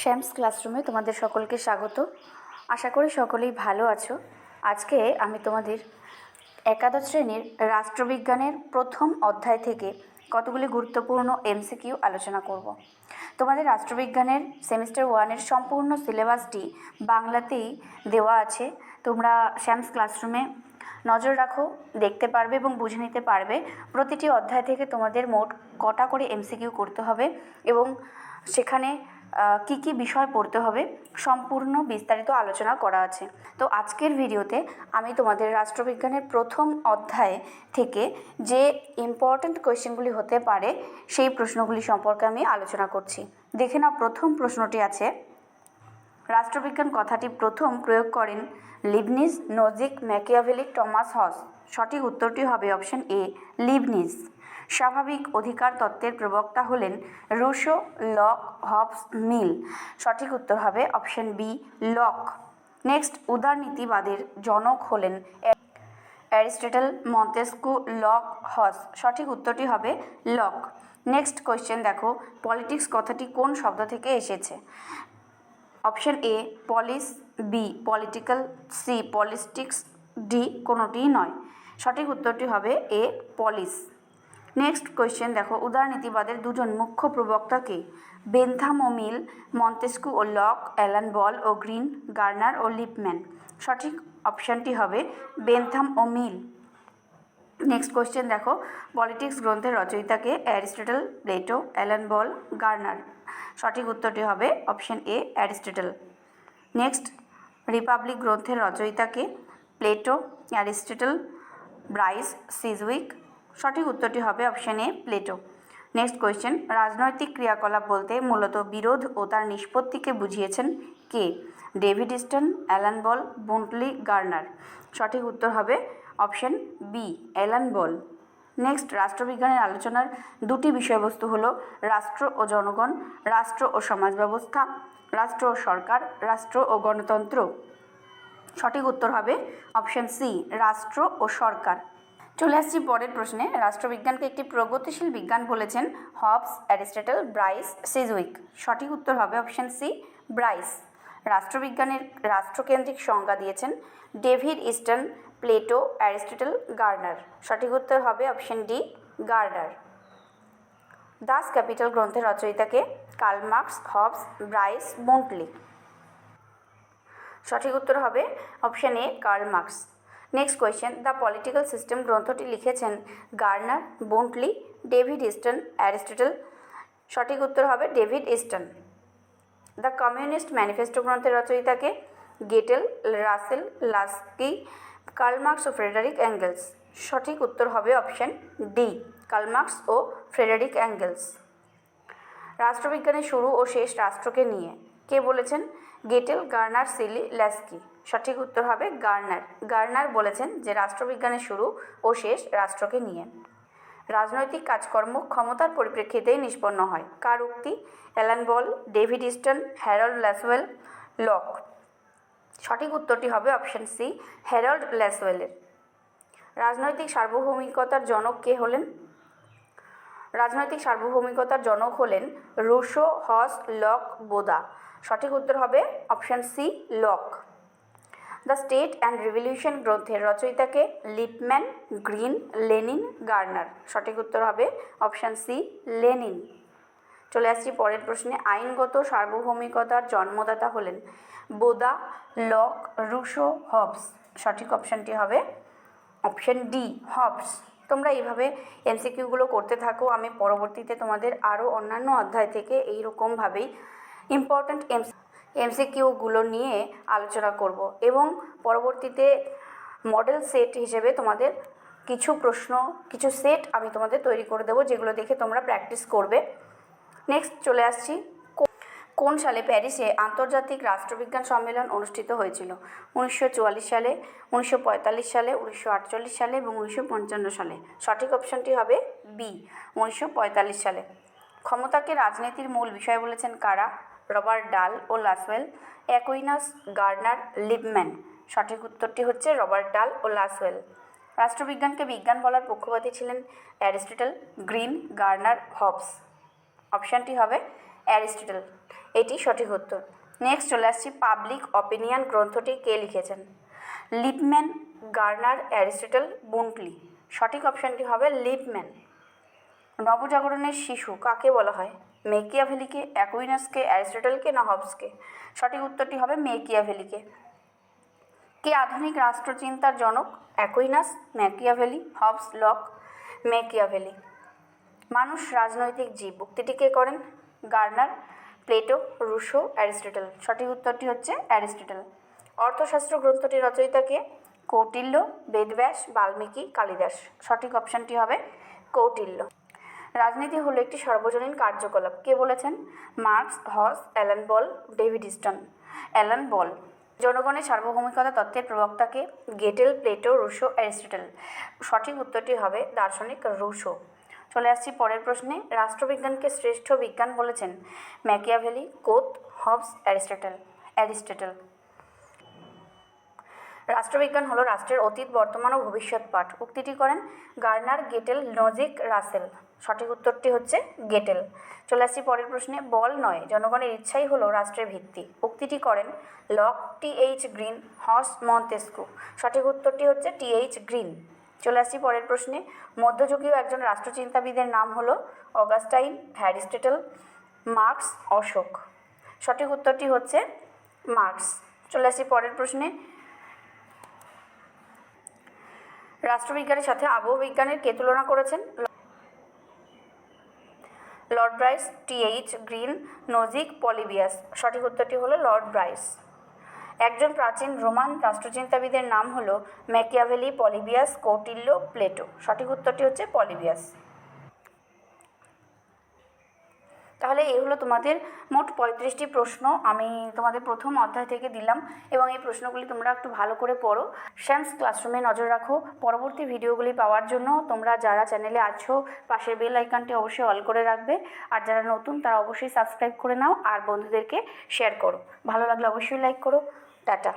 শ্যামস ক্লাসরুমে তোমাদের সকলকে স্বাগত। আশা করি সকলেই ভালো আছো। আজকে আমি তোমাদের একাদশ শ্রেণির রাষ্ট্রবিজ্ঞানের প্রথম অধ্যায় থেকে কতগুলি গুরুত্বপূর্ণ এমসিকিউ আলোচনা করব। তোমাদের রাষ্ট্রবিজ্ঞানের সেমিস্টার ওয়ানের সম্পূর্ণ সিলেবাসটি বাংলাতেই দেওয়া আছে। তোমরা শ্যামস ক্লাসরুমে নজর রাখো, দেখতে পারবে এবং বুঝে নিতে পারবে। প্রতিটি অধ্যায় থেকে তোমাদের মোট কটা করে এমসিকিউ করতে হবে এবং সেখানে কি কি বিষয় পড়তে হবে সম্পূর্ণ বিস্তারিত আলোচনা করা আছে। তো আজকের ভিডিওতে আমি তোমাদের রাষ্ট্রবিজ্ঞানের প্রথম অধ্যায় থেকে যে ইম্পর্ট্যান্ট কোয়েশ্চেনগুলি হতে পারে সেই প্রশ্নগুলি সম্পর্কে আমি আলোচনা করছি। দেখে নাও, প্রথম প্রশ্নটি আছে, রাষ্ট্রবিজ্ঞান কথাটি প্রথম প্রয়োগ করেন লিবনিজ, নজিক ম্যাকিয়াভেলিক টমাস হস। সঠিক উত্তরটি হবে অপশন এ লিবনিজ। স্বাভাবিক অধিকার তত্ত্বের প্রবক্তা হলেন রুশো লক হবস মিল। সঠিক উত্তর হবে অপশন বি, লক। নেক্সট, উদারনীতিবাদের জনক হলেন অ্যারিস্টটল, মন্তেস্কু, লক হস। সঠিক উত্তরটি হবে লক। নেক্সট কোয়েশ্চেন দেখো, পলিটিক্স কথাটি কোন শব্দ থেকে এসেছে? Option A, polis B, political, C politics D, কোনোটিই নয়। সঠিক উত্তরটি হবে এ, পলিস। নেক্সট কোয়েশ্চেন দেখো উদারনীতিবাদের দুজন মুখ্য প্রবক্তাকে বেনথাম ও মিল মন্তেস্কু ও লক, অ্যালান বল ও গ্রিন, গার্নার ও লিপম্যান। সঠিক অপশানটি হবে বেনথাম ও মিল নেক্সট কোয়েশ্চেন দেখো, পলিটিক্স গ্রন্থের রচয়িতাকে Aristotle, Plato, Alan Ball, Garner. সঠিক উত্তরটি হবে option A, Aristotle. Next Republic গ্রন্থের রচয়িতাকে প্লেটো, অ্যারিস্টটল, ব্রাইস, সিজউইক সঠিক উত্তরটি হবে option A Plato next question রাজনৈতিক ক্রিয়াকলাপ বলতে মূলত বিরোধ ও তার নিষ্পত্তিকে বুঝিয়েছেন কে? David Easton Alan Ball, Bluntschli, Garner. সঠিক উত্তর হবে option B Alan Ball. Next রাষ্ট্রবিজ্ঞানের আলোচনার দুটি বিষয়বস্তু হলো রাষ্ট্র ও জনগণ, রাষ্ট্র ও সমাজ ব্যবস্থা, রাষ্ট্র ও সরকার, রাষ্ট্র ও গণতন্ত্র। সঠিক উত্তর হবে অপশন সি রাষ্ট্র ও সরকার। চলে আসছি পরের প্রশ্নে। রাষ্ট্রবিজ্ঞানকে একটি প্রগতিশীল বিজ্ঞান বলেছেন হবস, অ্যারিস্টটল, ব্রাইস, সিজউইক। সঠিক উত্তর হবে অপশন সি, ব্রাইস। রাষ্ট্রবিজ্ঞানের রাষ্ট্রকেন্দ্রিক সংজ্ঞা দিয়েছেন David Easton, Plato, Aristotle, Garner. সঠিক উত্তর হবে option D, Garner. Das Kapital গ্রন্থের রচয়িতাকে কার্লমার্কস হবস, ব্রাইস, মন্টলি। সঠিক উত্তর হবে option A, Karl Marx. Next question the political system গ্রন্থটি লিখেছেন গার্নার বোন্টলি ডেভিড ইস্টন অ্যারিস্টটল সঠিক উত্তর হবে David Easton the communist manifesto গ্রন্থের রচয়িতাকে গেটেল রাসেল লাস্কি কার্লমার্কস ও ফ্রেডারিক অ্যাঙ্গেলস সঠিক উত্তর হবে অপশন ডি কার্লমার্কস ও ফ্রেডারিক অ্যাঙ্গেলস রাষ্ট্রবিজ্ঞানের শুরু ও শেষ রাষ্ট্রকে নিয়ে। কে বলেছেন? গেটেল গার্নার সিলি ল্যাস্কি সঠিক উত্তর হবে গার্নার। গার্নার বলেছেন যে রাষ্ট্রবিজ্ঞানের শুরু ও শেষ রাষ্ট্রকে নিয়ে। রাজনৈতিক কাজকর্ম ক্ষমতার পরিপ্রেক্ষিতেই নিষ্পন্ন হয়। কার উক্তি? Alan Ball, David Easton, Harold Lasswell, Locke. সঠিক উত্তরটি হবে অপশন সি, হ্যারল্ড ল্যাসওয়েলের। রাজনৈতিক সার্বভৌমিকতার জনক কে হলেন? রাজনৈতিক সার্বভৌমিকতার জনক হলেন রুশো, হস, লক, বোদা। সঠিক উত্তর হবে option C, Locke. The State and Revolution গ্রন্থের রচয়িতাকে লিপম্যান, গ্রিন, লেনিন, গার্নার। সঠিক উত্তর হবে অপশান সি, লেনিন। চলে আসছি পরের প্রশ্নে। আইনগত সার্বভৌমিকতার জন্মদাতা হলেন বোদা লক রুশো হবস। সঠিক অপশানটি হবে অপশান ডি, হবস। তোমরা এইভাবে এমসিকিউগুলো করতে থাকো। আমি পরবর্তীতে তোমাদের আরও অন্যান্য অধ্যায় থেকে এইরকমভাবেই ইম্পর্ট্যান্ট এমস এমসিকিউগুলো নিয়ে আলোচনা করব এবং পরবর্তীতে মডেল সেট হিসেবে তোমাদের কিছু প্রশ্ন, কিছু সেট আমি তোমাদের তৈরি করে দেবো যেগুলো দেখে তোমরা প্র্যাকটিস করবে। নেক্সট চলে আসছি। কোন সালে প্যারিসে আন্তর্জাতিক রাষ্ট্রবিজ্ঞান সম্মেলন অনুষ্ঠিত হয়েছিল? উনিশশো চুয়াল্লিশ সালে, উনিশশো পঁয়তাল্লিশ সালে, উনিশশো আটচল্লিশ সালে এবং উনিশশো পঞ্চান্ন সালে। সঠিক অপশানটি হবে বি, উনিশশো পঁয়তাল্লিশ সালে। ক্ষমতাকে রাজনীতির মূল বিষয় বলেছেন কারা? রবার্ট ডাল ও লাসওয়েল অ্যাকুইনাস গার্নার লিপম্যান। সঠিক উত্তরটি হচ্ছে রবার্ট ডাল ও লাসওয়েল রাষ্ট্রবিজ্ঞানকে বিজ্ঞান বলার পক্ষপাতী ছিলেন অ্যারিস্টটল, গ্রিন গার্নার, হবস। অপশানটি হবে অ্যারিস্টটল। এটি সঠিক উত্তর। নেক্সট চলে আসছি পাবলিক অপিনিয়ন গ্রন্থটি কে লিখেছেন? Lippmann, Garner, Aristotle, Bluntschli. সঠিক অপশানটি হবে লিপম্যান। নবজাগরণের শিশু কাকে বলা হয়? মেকিয়াভেলিকে, অ্যাকুইনাসকে, অ্যারিস্টটলকে না হবসকে? সঠিক উত্তরটি হবে মেকিয়াভেলিকে। কে আধুনিক রাষ্ট্রচিন্তার জনক? Aquinas Machiavelli Hobbes, Locke, Machiavelli. মানুষ রাজনৈতিক জীব। উক্তিটি কে করেন? Garner, Plato, Rousseau, Aristotle. সঠিক উত্তরটি হচ্ছে অ্যারিস্টটল। অর্থশাস্ত্র গ্রন্থটি রচয়িতা কে? কৌটিল্য, বেদব্যাস, বাল্মীকি, কালিদাস। সঠিক অপশানটি হবে কৌটিল্য। রাজনীতি হলো একটি সর্বজনীন কার্যকলাপ। কে বলেছেন? Marx, Hobbes, Alan Ball, David Easton. Alan Ball, জনগণের সার্বভৌমিকতা তত্ত্বের প্রবক্তাকে গেটেল, প্লেটো, রুশো, অ্যারিস্টটল। সঠিক উত্তরটি হবে দার্শনিক রুশো। চলে আসছি পরের প্রশ্নে। রাষ্ট্রবিজ্ঞানকে শ্রেষ্ঠ বিজ্ঞান বলেছেন Machiavelli, Comte, Hobbes, Aristotle. Aristotle. রাষ্ট্রবিজ্ঞান হলো রাষ্ট্রের অতীত, বর্তমান ও ভবিষ্যৎ পাঠ। উক্তিটি করেন গার্নার গেটেল, নজিক রাসেল। সঠিক উত্তরটি হচ্ছে গেটেল। চলে আসছি পরের প্রশ্নে, বল নয়, জনগণের ইচ্ছাই হলো রাষ্ট্রের ভিত্তি। উক্তিটি করেন Locke T H Green Hobbes Montesquieu. সঠিক উত্তরটি হচ্ছে টি এইচ গ্রিন। চলে আসছি পরের প্রশ্নে, মধ্যযুগীয় একজন রাষ্ট্রচিন্তাবিদের নাম হলো অগাস্টাইন হ্যারিস্টেটল মার্কস অশোক। সঠিক উত্তরটি হচ্ছে মার্কস। চলে আসছি পরের প্রশ্নে, রাষ্ট্রবিজ্ঞানের সাথে আবহবিজ্ঞানের কে তুলনা করেছেন? Lord Bryce T H Green Nozick, Polybius. সঠিক উত্তরটি হলো লর্ড ব্রাইস। একজন প্রাচীন রোমান রাষ্ট্রচিন্তাবিদের নাম হলো ম্যাকিয়াভেলি পলিবিয়াস, কৌটিল্য, প্লেটো। সঠিক উত্তরটি হচ্ছে পলিবিয়াস। তাহলে এই হলো তোমাদের মোট পঁয়ত্রিশটি প্রশ্ন। আমি তোমাদের প্রথম অধ্যায় থেকে দিলাম এবং এই প্রশ্নগুলি তোমরা একটু ভালো করে পড়ো। শ্যামস, ক্লাসরুমে নজর রাখো। পরবর্তী ভিডিওগুলি পাওয়ার জন্য তোমরা যারা চ্যানেলে আছো, পাশের বেল আইকনটি অবশ্যই অল করে রাখবে। আর যারা নতুন, তারা অবশ্যই সাবস্ক্রাইব করে নাও। আর বন্ধুদেরকে শেয়ার করো। ভালো লাগলে অবশ্যই লাইক করো। টাটা।